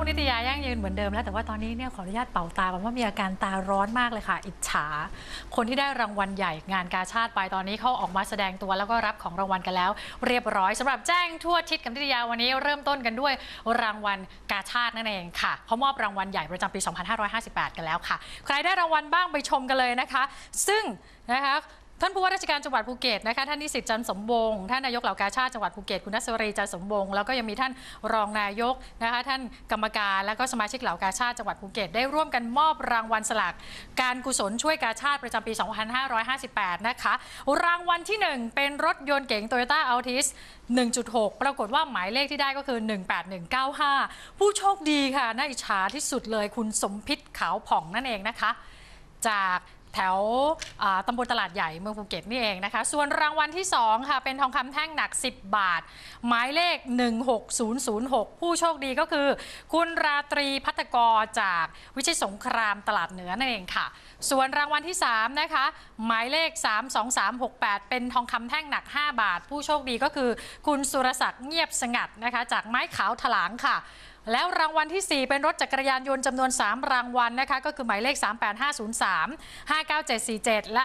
กนิตยายั่งยืนเหมือนเดิมแล้วแต่ว่าตอนนี้เนี่ยขออนุญาตเป่าตาก่อนว่ามีอาการตาร้อนมากเลยค่ะ อิจฉา คนที่ได้รางวัลใหญ่งานกาชาติไปตอนนี้เขาออกมาแสดงตัวแล้วก็รับของรางวัลกันแล้ว เรียบร้อยสำหรับแจ้งทั่วทิศกับนิตยาวันนี้เริ่มต้นกันด้วยรางวัลกาชาตินั่นเองค่ะเขามอบรางวัลใหญ่ประจำปี 2558 กันแล้วค่ะ ใครได้รางวัลบ้างไปชมกันเลยนะคะ ซึ่งนะคะ ท่านผู้ว่าราชการจังหวัดภูเก็ตนะคะท่านนิสิตจันสมวงศ์ท่านนายกเหล่ากาชาติจังหวัดภูเก็ตคุณนัสรีจันสมวงศ์แล้วก็ยังมีท่านรองนายกนะคะท่านกรรมการแล้วก็สมาชิกเหล่ากาชาติจังหวัดภูเก็ตได้ร่วมกันมอบรางวัลสลากการกุศลช่วยกาชาติประจำปี 2558 นะคะรางวัลที่ 1 เป็นรถยนต์เก๋ง Toyota Altis 1.6 ปรากฏว่าหมายเลขที่ได้ก็คือ 18195 ผู้โชคดีค่ะน่าอิจฉาที่สุดเลยคุณสมพิษขาวผ่องนั่นเองนะคะ จาก แถวตำบลตลาดใหญ่เมืองภูเก็ตนี่เองนะคะ ส่วนรางวัลที่ 2 ค่ะ เป็นทองคำแท่งหนัก 10 บาท หมายเลข 16006 ผู้โชคดีก็คือ คุณราตรีพัฒกรจากวิชิตสงครามตลาดเหนือนั่นเองค่ะ ส่วนรางวัลที่ 3 นะคะ หมายเลข 32368 เป็นทองคำแท่งหนัก 5 บาท ผู้โชคดีก็คือ คุณสุรศักดิ์เงียบสงัดนะคะ จากไม้ขาวถลางค่ะ แล้วรางวัลที่ 4 เป็นรถจักรยานยนต์จำนวน 3 รางวัลนะคะก็คือหมายเลข 38503 59747 และ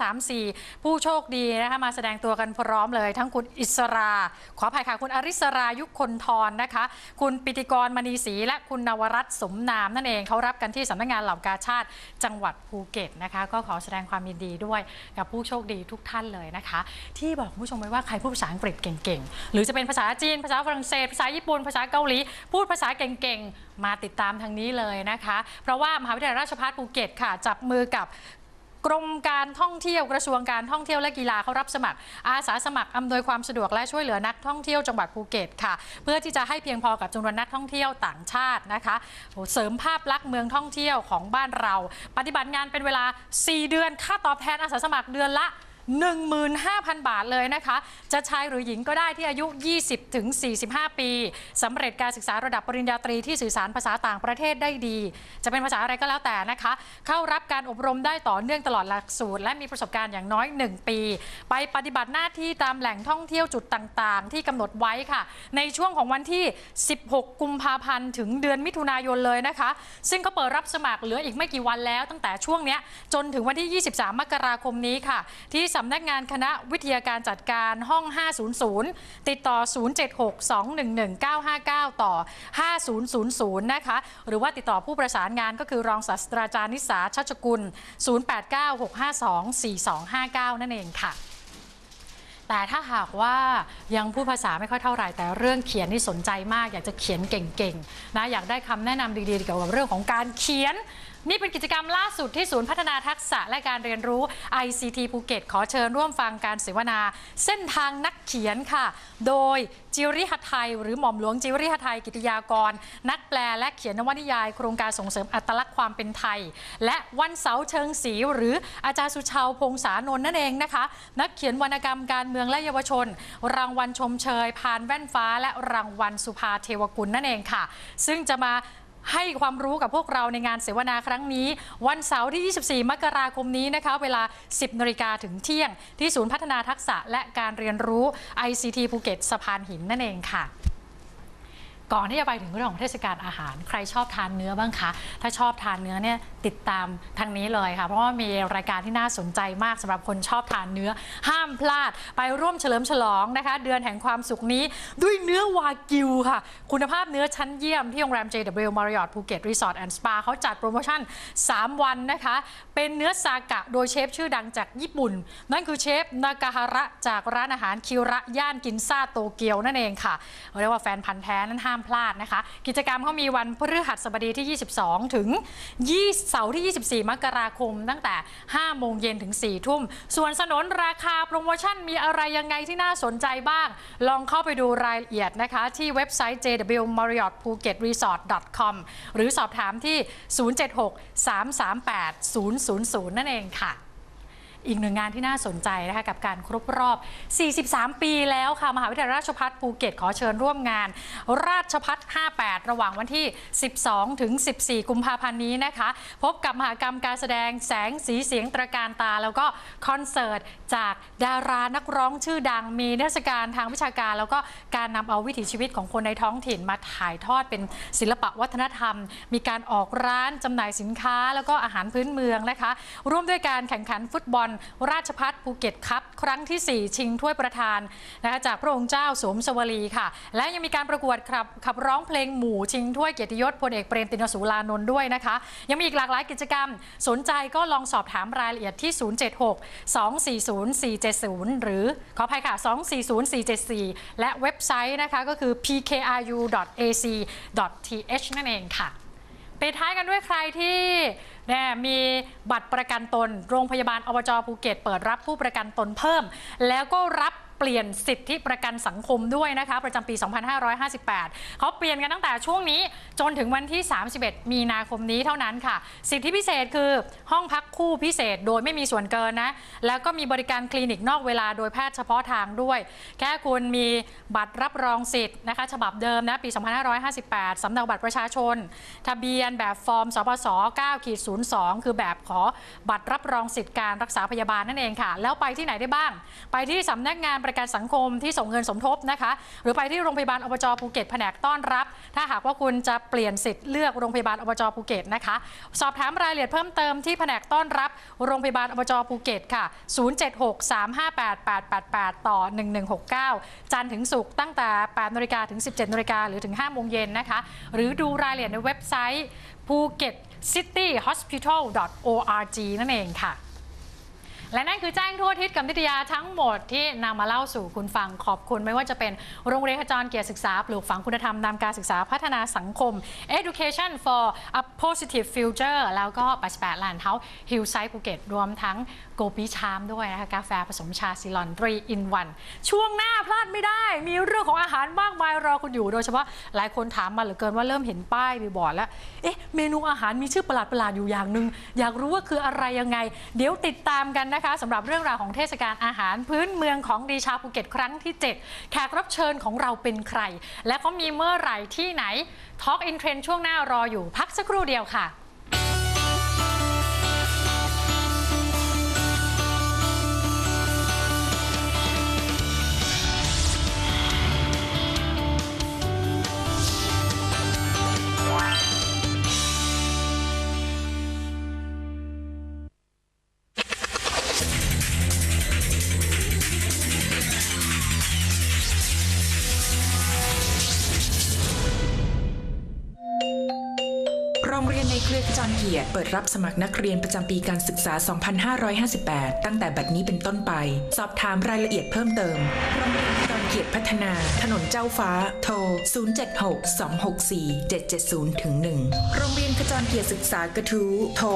17534 ผู้โชคดีนะคะมาแสดงตัวกันพร้อมเลย ทั้งคุณอิสรา ขออภัยค่ะ คุณอริสรายุคคนทรนะคะ คุณปิติกรมณีศรีและคุณนวรัตน์สมนามนั่นเองเขารับกันที่สำนักงานเหล่ากาชาติจังหวัดภูเก็ตนะคะ ก็ขอแสดงความยินดีด้วยกับผู้โชคดีทุกท่านเลยนะคะ ที่บอกคุณผู้ชมไว้ว่าใครพูดภาษาอังกฤษเก่งๆหรือจะเป็นภาษาจีนภาษาฝรั่งเศสภาษาญี่ปุ่นภาษาเกาหลี พูดภาษาเก่งๆ มาติดตามทางนี้เลยนะคะ เพราะว่ามหาวิทยาลัยราชภัฏภูเก็ตค่ะ จับมือกับกรมการท่องเที่ยวกระทรวงการท่องเที่ยวและกีฬาเขารับสมัคร อาสาสมัครอำนวยความสะดวกและช่วยเหลือนักท่องเที่ยวจังหวัดภูเก็ตค่ะ เพื่อที่จะให้เพียงพอกับจำนวนนักท่องเที่ยวต่างชาตินะคะเสริมภาพลักษณ์เมืองท่องเที่ยวของบ้านเรา ปฏิบัติงานเป็นเวลา 4 เดือนค่าตอบแทนอาสาสมัครเดือนละ 15,000 บาทเลยนะคะ จะชายหรือหญิงก็ได้ที่อายุ 20 ถึง 45 ปีสำเร็จการศึกษาระดับปริญญาตรีที่สื่อสารภาษาต่างประเทศได้ดี จะเป็นภาษาอะไรก็แล้วแต่นะคะ เข้ารับการอบรมได้ต่อเนื่องตลอดหลักสูตร และมีประสบการณ์อย่างน้อย 1 ปี ไปปฏิบัติหน้าที่ตามแหล่งท่องเที่ยวจุดต่างๆ ที่กำหนดไว้ค่ะ ในช่วงของวันที่ 16 กุมภาพันธ์ถึงเดือนมิถุนายนเลยนะคะ ซึ่งก็เปิดรับสมัครเหลืออีกไม่กี่วันแล้ว ตั้งแต่ช่วงนี้จนถึงวันที่ 23 มกราคมนี้ค่ะที่สำนักงานคณะวิทยาการจัดการห้อง 500 ติดต่อ 076-211-959 ต่อ 5000 นะคะ หรือว่าติดต่อผู้ประสานงานก็คือรองศาสตราจารย์นิสาชัชกุล 0896524259 นั่นเองค่ะ แต่ถ้าหากว่ายังพูดภาษาไม่ค่อยเท่าไหร่แต่เรื่องเขียนนี่สนใจมาก อยากจะเขียนเก่งๆนะอยากได้คำแนะนำดีๆเกี่ยวกับเรื่องของการเขียน นี่เป็นกิจกรรมล่าสุดที่ศูนย์พัฒนาทักษะและการเรียนรู้ ICT ภูเก็ตขอเชิญร่วมฟังการเสวนา เส้นทางนักเขียนค่ะ โดยจิริหัไทย หรือหม่อมหลวงจิริหัไทยกิติยากร นักแปลและเขียนนวนิยาย โครงการส่งเสริมอัตลักษณ์ความเป็นไทย และวันเสาร์เชิงศรีหรืออาจารย์สุชาวพงษานนท์นั่นเองนะคะ นักเขียนวรรณกรรมการเมืองและเยาวชน รางวัลชมเชย พานแว่นฟ้า และรางวัลสุภาเทวกุลนั่นเองค่ะ ซึ่งจะมาให้ความรู้กับพวกเราในงานเสวนาครั้งนี้ วันเสาร์ที่ 24 มกราคมนี้นะคะ เวลา 10นาฬิกาถึงเที่ยง ที่ศูนย์พัฒนาทักษะและการเรียนรู้ ICT ภูเก็ตสะพานหินนั่นเองค่ะ ก่อนที่จะไปถึงเรื่องของเทศกาลอาหาร ใครชอบทานเนื้อบ้างคะ ถ้าชอบทานเนื้อเนี่ยติดตามทางนี้เลยค่ะ เพราะว่ามีรายการที่น่าสนใจมากสำหรับคนชอบทานเนื้อ ห้ามพลาด ไปร่วมเฉลิมฉลองนะคะ เดือนแห่งความสุขนี้ด้วยเนื้อวากิวค่ะ คุณภาพเนื้อชั้นเยี่ยมที่โรงแรม JW Marriott Phuket Resort and Spa เขาจัดโปรโมชั่น 3 วันนะคะ เป็นเนื้อซากะโดยเชฟชื่อดังจากญี่ปุ่น นั่นคือเชฟนากาฮาระจากร้านอาหารคิระย่านกินซ่าโตเกียวนั่นเองค่ะเรียกว่าแฟนพันธ์แท้นั้นห้ามพลาดนะคะ กิจกรรมเขามีวันพฤหัสบดีที่ 22 ถึง20เสาร์ที่ 24 มกราคม ตั้งแต่ 5 โมงเย็นถึง 4 ทุ่ม ส่วนสนนราคาโปรโมชั่นมีอะไรยังไงที่น่าสนใจบ้าง ลองเข้าไปดูรายละเอียดนะคะ ที่เว็บไซต์ jw marriott phuket resort com หรือสอบถามที่ 076 338 000 นั่นเองค่ะ อีกหนึ่งงานที่น่าสนใจนะคะกับการครบรอบ 43 ปีแล้วค่ะ มหาวิทยาลัยราชภัฏภูเก็ตขอเชิญร่วมงาน ราชพัฒ58 ระหว่างวันที่ 12 ถึง 14 กุมภาพันธ์นี้นะคะ พบกับมหากรรมการแสดงแสงสีเสียงตระการตา แล้วก็คอนเสิร์ตจากดารานักร้องชื่อดังมีเทศกาลทางวิชาการ แล้วก็การนำเอาวิถีชีวิตของคนในท้องถิ่นมาถ่ายทอดเป็นศิลปะวัฒนธรรม มีการออกร้านจำหน่ายสินค้า แล้วก็อาหารพื้นเมืองนะคะ ร่วมด้วยการแข่งขันฟุตบอลราชพัฒภูเก็ตคัพครั้งที่ 4 ชิงถ้วยประธานนะคะจากพระองค์เจ้าสวมสวลีค่ะ และยังมีการประกวดขับขับร้องเพลงหมู่ชิงถ้วยเกียรติยศพลเอกเปรมตินสูรานนท์ด้วยนะคะ ยังมีอีกหลากหลายกิจกรรม สนใจก็ลองสอบถามรายละเอียดที่ 076 240 470 หรือขออภัยค่ะ 240 474 และเว็บไซต์นะคะก็คือ pkru.ac.th นั่นเองค่ะปิดท้ายกันด้วยใครที่ นี่ยมีบัตรประกันตน โรงพยาบาลอบจภูเก็ต เปิดรับผู้ประกันตนเพิ่ม แล้วก็รับ ปลี่ยนสิทธิประกันสังคมด้วยนะคะประจำปี 2558 เขาเปลี่ยนกันตั้งแต่ช่วงนี้จนถึงวันที่ 31 มีนาคมนี้เท่านั้นค่ะ สิทธิพิเศษคือห้องพักคู่พิเศษโดยไม่มีส่วนเกินนะ แล้วก็มีบริการคลินิกนอกเวลาโดยแพทย์เฉพาะทางด้วย แค่คุณมีบัตรรับรองสิทธิ์นะคะฉบับเดิมนะปี 2558 สำเนาบัตรประชาชน ทะเบียนแบบฟอร์มสปส9ขีด02 คือแบบขอบัตรรับรองสิทธิ์การรักษาพยาบาลนั่นเองค่ะ แล้วไปที่ไหนได้บ้าง ไปที่สำนักงานประกันสังคมที่ส่งเงินสมทบนะคะ หรือไปที่โรงพยาบาลอบจภูเก็ตแผนกต้อนรับ ถ้าหากว่าคุณจะเปลี่ยนสิทธิ์เลือกโรงพยาบาลอบจภูเก็ตนะคะ สอบถามรายละเอียดเพิ่มเติมที่แผนกต้อนรับโรงพยาบาลอบจภูเก็ตค่ะ 076-358-888 ต่อ 1169 จันทร์ถึงศุกร์ตั้งแต่8นาฬิกาถึง 17นาฬิกาหรือถึง5โมงเย็นนะคะ หรือดูรายละเอียดในเว็บไซต์ภูเก็ต city hospital org นั่นเองค่ะ และนั่นคือแจ้งทั่วทิศกับนิตยาทั้งหมดที่นำมาเล่าสู่คุณฟังขอบคุณ ไม่ว่าจะเป็นโรงเรียนขจรเกียรติศึกษา ปลูกฝังคุณธรรมนำการศึกษาพัฒนาสังคม Education for a Positive Future แล้วก็88 Land House Hillside ภูเก็ตรวมทั้งโกปีชามด้วยนะคะกาแฟผสมชาซิลอน3 in 1ช่วงหน้าพลาดไม่ได้ มีเรื่องของอาหารมากมายรอคุณอยู่โดยเฉพาะหลายคนถามมาเหลือเกินว่าเริ่มเห็นป้ายบีบอร์ดแล้วเอ๊ะ เมนูอาหารมีชื่อประหลาดๆอยู่อย่างหนึ่งอยากรู้ว่าคืออะไรยังไง เดี๋ยวติดตามกันนะคะสำหรับเรื่องราวของเทศกาลอาหารพื้นเมืองของดีชาภูเก็ตครั้งที่ 7 แขกรับเชิญของเราเป็นใคร และเขามีเมื่อไหร่ที่ไหนท็อกอินเทรนช่วงหน้ารออยู่พักสักครู่เดียวค่ะ โรงเรียนในเครือจอนเกียรติเปิดรับสมัครนักเรียนประจำปีการศึกษา 2558 ตั้งแต่บัดนี้เป็นต้นไป สอบถามรายละเอียดเพิ่มเติมโรงเรียนขจร เกียรติพัฒนา ถนนเจ้าฟ้า โทร 076-264-770ถึง1โรงเรียนขจรเกียรติศึกษากระทู้โทร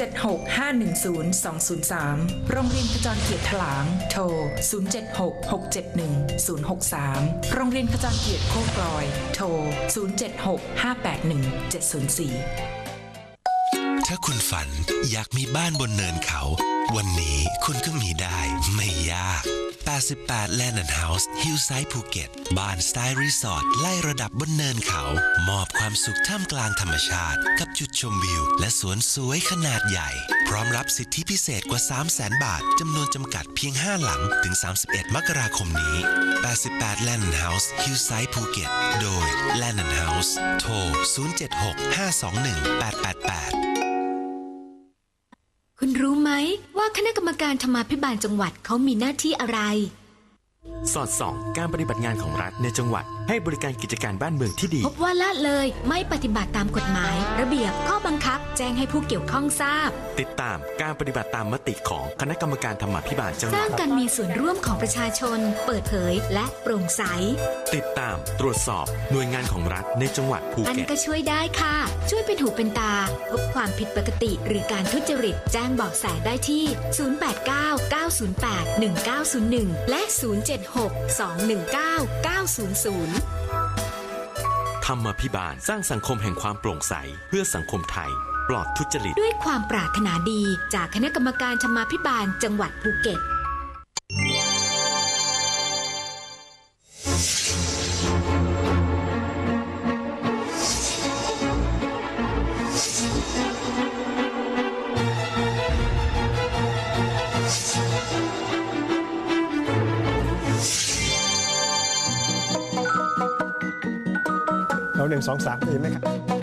076-510-203 โรงเรียนขจรเกียรติถลาง โทร 076-671-063 โรงเรียนขจรเกียรติโคกลอย โทร 076-581-704 ถ้าคุณฝันอยากมีบ้านบนเนินเขา วันนี้คุณก็มีได้ไม่ยาก 88 Land and House Hillside ภูเก็ตบ้านสไตล์รีสอร์ทไล่ระดับบนเนินเขา มอบความสุขท่ามกลางธรรมชาติ กับจุดชมวิว และสวนสวยขนาดใหญ่ พร้อมรับสิทธิพิเศษกว่า 300,000 บาทจำนวนจำกัดเพียง 5 หลังถึง 31 มกราคมนี้ 88 Land and House Hillside ภูเก็ตโดย Land and House โทร 076 521 888 คุณรู้ไหมว่าคณะกรรมการธรรมาภิบาลจังหวัดเขามีหน้าที่อะไร สอดส่องการปฏิบัติงานของรัฐในจังหวัด ให้บริการกิจการบ้านเมืองที่ดี พบว่าละเลยไม่ปฏิบัติตามกฎหมาย ระเบียบข้อบังคับ แจ้งให้ผู้เกี่ยวข้องทราบ ติดตามการปฏิบัติตามมติของคณะกรรมการธรรมาภิบาลจังหสวัร้าดงการมีส่วนร่วมของประชาชน เปิดเผยและโปร่งใส ติดตามตรวจสอบหน่วยงานของรัฐในจังหวัดภูอันเก็ต ก็ช่วยได้ค่ะ ช่วยเป็นหูเป็นตา พบความผิดปกติหรือการทุจริต แจ้งเบาะแสได้ที่ 089 908 1901 และ 076 219 900 ธรรมพิบาลสร้างสังคมแห่งความโปร่งใส เพื่อสังคมไทย ปลอดทุจริต ด้วยความปรารถนาดีจากคณะกรรมการธรรมาพิบาลจังหวัดภูเก็ต เราหนึ่งสองสามได้ยินไหมครับ